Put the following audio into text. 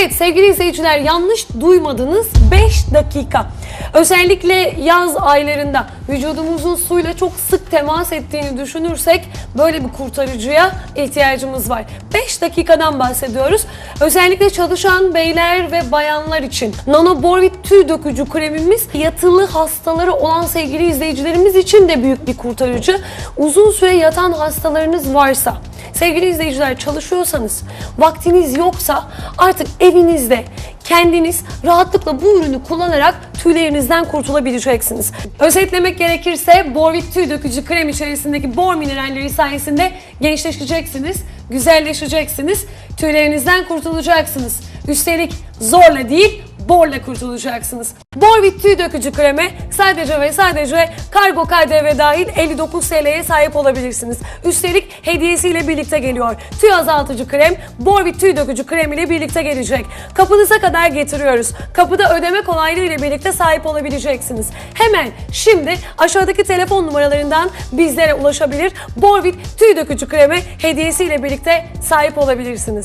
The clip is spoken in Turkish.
Evet sevgili izleyiciler yanlış duymadınız 5 dakika. Özellikle yaz aylarında vücudumuzun suyla çok sık temas ettiğini düşünürsek böyle bir kurtarıcıya ihtiyacımız var. 5 dakikadan bahsediyoruz. Özellikle çalışan beyler ve bayanlar için Nanoborvit tüy dökücü kremimiz yatılı hastaları olan sevgili izleyicilerimiz için de büyük bir kurtarıcı. Uzun süre yatan hastalarınız varsa Sevgili izleyiciler çalışıyorsanız, vaktiniz yoksa artık evinizde kendiniz rahatlıkla bu ürünü kullanarak tüylerinizden kurtulabileceksiniz. Özetlemek gerekirse Borvit tüy dökücü krem içerisindeki bor mineralleri sayesinde gençleşeceksiniz, güzelleşeceksiniz, tüylerinizden kurtulacaksınız. Üstelik zorla değil, borla kurtulacaksınız. Borvit tüy dökücü kreme sadece ve sadece kargo KDV dahil 59 TL'ye sahip olabilirsiniz. Üstelik hediyesiyle birlikte geliyor. Tüy azaltıcı krem Borvit tüy dökücü krem ile birlikte gelecek. Kapınıza kadar getiriyoruz. Kapıda ödeme kolaylığı ile birlikte sahip olabileceksiniz. Hemen şimdi aşağıdaki telefon numaralarından bizlere ulaşabilir. Borvit tüy dökücü kreme hediyesiyle birlikte sahip olabilirsiniz.